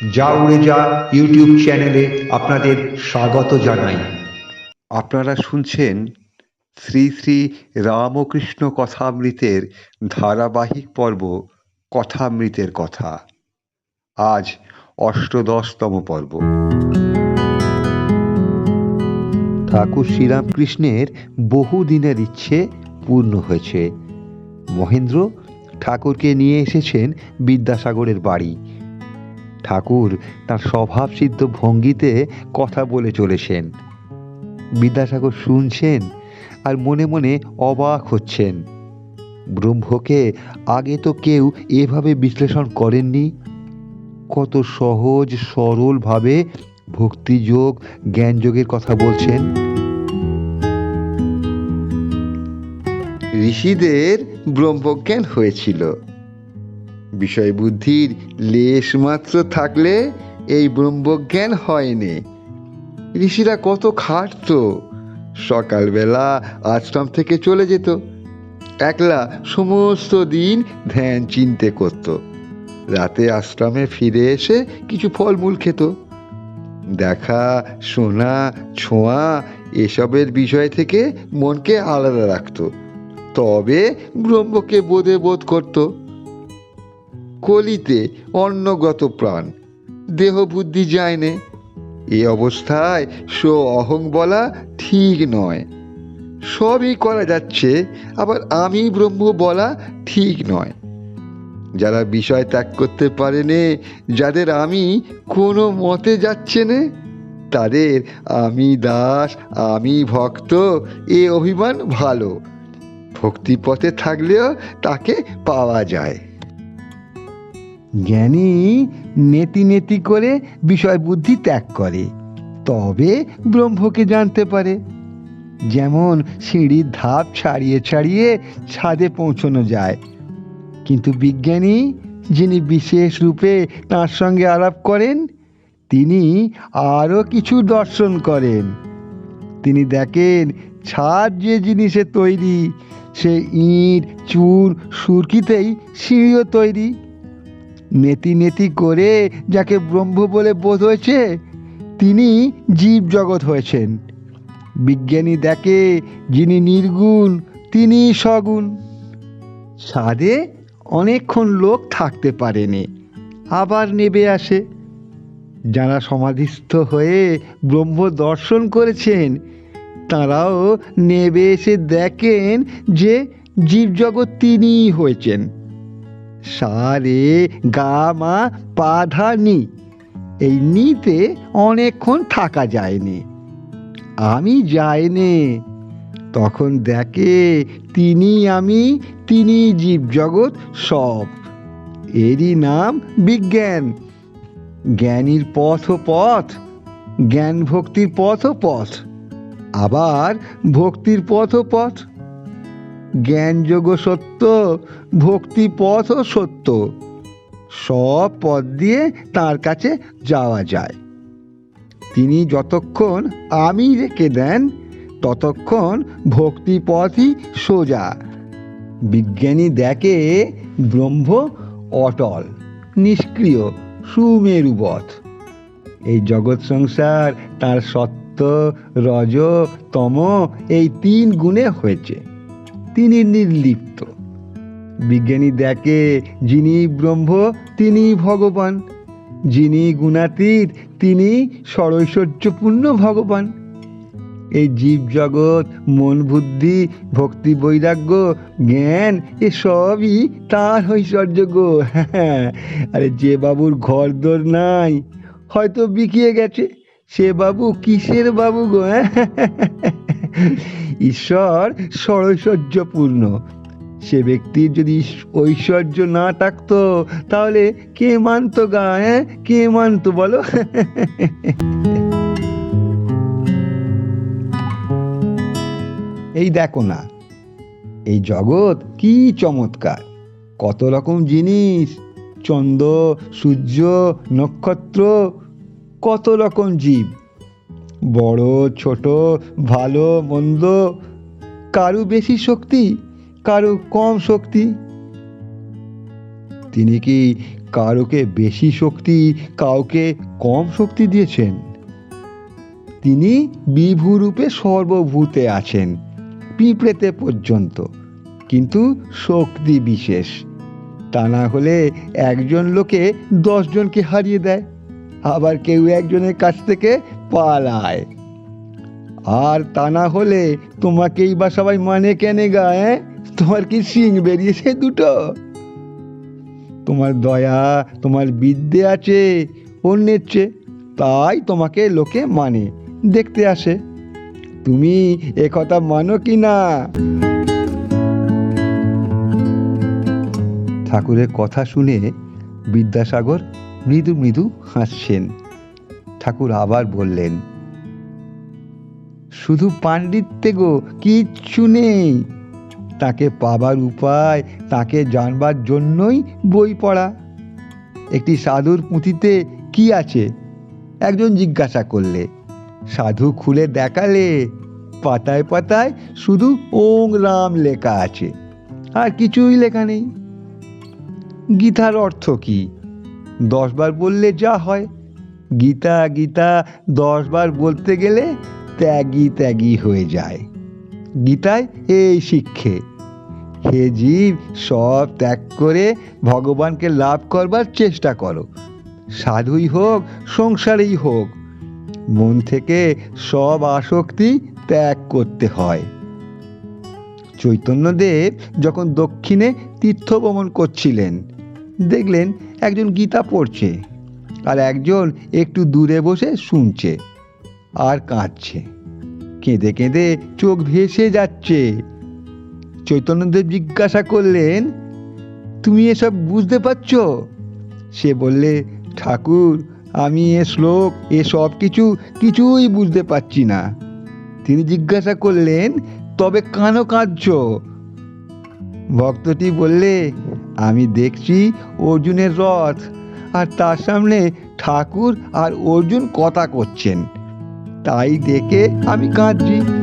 যা উড়ে যা ইউটিউব চ্যানেলে আপনাদের স্বাগত জানাই। আপনারা শুনছেন শ্রী শ্রী রামকৃষ্ণ কথামৃতের ধারাবাহিক পর্ব, কথামৃতের কথা। আজ অষ্টদশতম পর্ব। ঠাকুর শ্রীরামকৃষ্ণের বহুদিনের ইচ্ছে পূর্ণ হয়েছে। মহেন্দ্র ঠাকুরকে নিয়ে এসেছেন বিদ্যাসাগরের বাড়ি। ঠাকুর তার স্বভাবসিদ্ধ ভঙ্গিতে কথা বলে চলেছেন। বিদ্যাসাগর শুনছেন আর মনে মনে অবাক হচ্ছেন। ব্রহ্মকে আগে তো কেউ এভাবে বিশ্লেষণ করেননি। কত সহজ, সরলভাবে ভক্তিযোগ, জ্ঞানযোগের কথা বলছেন। ঋষিদের ব্রহ্মজ্ঞান হয়েছিল। বিষয় বুদ্ধির লেশ মাত্র থাকলে এই ব্রহ্মজ্ঞান হয়নি। ঋষিরা কত খাটতো। সকালবেলা আশ্রম থেকে চলে যেত। একলা সমস্ত দিন ধ্যান চিনতে করত। রাতে আশ্রমে ফিরে এসে কিছু ফলমূল খেত। দেখা, শোনা, ছোঁয়া এসবের বিষয় থেকে মনকে আলাদা রাখত। তবে ব্রহ্মকে বোধে বোধ করত। কলিতে অন্নগত প্রাণ। দেহ বুদ্ধি যায় নে এ অবস্থায় সো অহং বলা ঠিক নয়। সবই করা যাচ্ছে, আবার আমি ব্রহ্ম বলা ঠিক নয়। যারা বিষয় ত্যাগ করতে পারেনে যাদের আমি কোনো মতে যাচ্ছে না, তাদের আমি দাস, আমি ভক্ত, এ অভিমান ভালো। ভক্তিপথে থাকলেও তাকে পাওয়া যায়। জ্ঞানী নেতি নেতি করে বিষয় বুদ্ধি ত্যাগ করে, তবে ব্রহ্মকে জানতে পারে। যেমন সিঁড়ির ধাপ ছাড়িয়ে ছাড়িয়ে ছাদে পৌঁছানো যায়, কিন্তু বিজ্ঞানী যিনি বিশেষ রূপে তার সঙ্গে আলাপ করেন, তিনি আরও কিছু দর্শন করেন। তিনি দেখেন ছাদ যে জিনিসে তৈরি, সে ইট চুর সুরকিতেই সিঁড়িও তৈরি। নেতি নেতি করে যাকে ব্রহ্ম বলে বোধ হয়েছে, তিনি জীব জগৎ হয়েছেন। বিজ্ঞানী দেখে যিনি নির্গুণ, তিনি সগুণ। ছাদে অনেকক্ষণ লোক থাকতে পারেনি, আবার নেবে আসে। যারা সমাধিস্থ হয়ে ব্রহ্ম দর্শন করেছেন, তারাও নেবে এসে দেখেন যে জীবজগৎ তিনিই হয়েছেন। সারে গা মা পা ধা নি। এই নিতে অনেকক্ষণ থাকা যায়নি। আমি যাইনি। তখন দেখে তিনি আমি, তিনি জীবজগৎ সব। এরই নাম বিজ্ঞান। জ্ঞানীর পথ পথ জ্ঞান ভক্তির পথ পথ আবার ভক্তির পথ পথ জ্ঞানযোগ সত্য ভক্তি পথ ও সত্য। সব পথ দিয়ে তার কাছে যাওয়া যায়। তিনি যতক্ষণ আমি রেখে দেন, ততক্ষণ ভক্তি পথই সোজা। বিজ্ঞানী দেখে ব্রহ্ম অটল, নিষ্ক্রিয় সুমেরুবৎ এই জগৎ সংসার তার সত্য, রজ, তম এই তিন গুণে হয়েছে। তিনি নির্লিপ্ত। বিজ্ঞানী দেখে যিনি ব্রহ্ম, তিনি ভগবান। যিনি গুণাতীত, তিনি সরৈশ্বর্যপূর্ণ ভগবান। এই জীব জগৎ মন বুদ্ধি, ভক্তি বৈরাগ্য, জ্ঞান, এসবই তার ঐশ্বর্য গো। হ্যাঁ আরে যে বাবুর ঘর দোর নাই, হয়তো বিকিয়ে গেছে। সে বাবু কিসের বাবু গো? হ্যাঁ ঈশ্বর সরৈশ্বর্যপূর্ণ। সে ব্যক্তির যদি ঐশ্বর্য না থাকতো, তাহলে কে মানতো গা হ্যাঁ? কে মানতো, বলো? এই দেখো না, এই জগৎ কি চমৎকার। কত রকম জিনিস, চন্দ্র, সূর্য, নক্ষত্র, কত রকম জীব। বড়, ছোট, ভালো, মন্দ, কারু বেশি শক্তি, কারু কম শক্তি। তিনি কি কারোকে বেশি শক্তি, কাউকে কম শক্তি দিয়েছেন? তিনি বিভু রূপে সর্বভূতে আছেন, পিঁপড়েতে পর্যন্ত, কিন্তু শক্তি বিশেষ। তা না হলে একজন লোকে দশজনকে হারিয়ে দেয়, আবার কেউ একজনের কাছ থেকে পালায়। আর তা না হলে তোমাকেই বা সবাই মানে কেনে গায়ে তোমার কি সিং বেরিয়েছে দুটো? তোমার দয়া, তোমার বিদ্যে আছে, অন্যের চেয়ে, তাই তোমাকে লোকে মানে দেখতে আসে। তুমি কথা মানো কি না? ঠাকুরের কথা শুনে বিদ্যাসাগর মৃদু মৃদু হাসছেন। ঠাকুর আবার বললেন, শুধু পাণ্ডিত্যে গো, কিচ্ছু নেই। তাকে পাবার উপায়, তাকে জানবার জন্যই বই পড়া। একটি সাধুর পুঁথিতে কি আছে? একজন জিজ্ঞাসা করলে, সাধু খুলে দেখালে, পাতায় পাতায় শুধু ওং রাম লেখা আছে, আর কিছুই লেখা নেই। গীতার অর্থ কি? দশবার বললে যা হয় গীতা গীতা দশবার বলতে গেলে ত্যাগী ত্যাগী হয়ে যায়। গীতায় এই শিক্ষে, হে জীব, সব ত্যাগ করে ভগবানকে লাভ করবার চেষ্টা করো। সাধুই হোক, সংসারেই হোক, মন থেকে সব আসক্তি ত্যাগ করতে হয়। চৈতন্যদেব যখন দক্ষিণে তীর্থ ভ্রমণ করছিলেন, দেখলেন একজন গীতা পড়ছে। আর একজন একটু দূরে বসে শুনছে আর কাঁদছে। কেঁদে কেঁদে চোখ ভেসে যাচ্ছে। চৈতন্যদেব জিজ্ঞাসা করলেন, তুমি এসব বুঝতে পারছ? সে বললে, ঠাকুর, আমি এ শ্লোক, এ সব কিছু কিছুই বুঝতে পারছি না। তিনি জিজ্ঞাসা করলেন, তবে কেন কাঁদছ? ভক্তটি বললে, আমি দেখছি অর্জুনের রথ আর তার সামনে ঠাকুর আর অর্জুন কথা করছেন। তাই দেখে আমি কাঁদছি।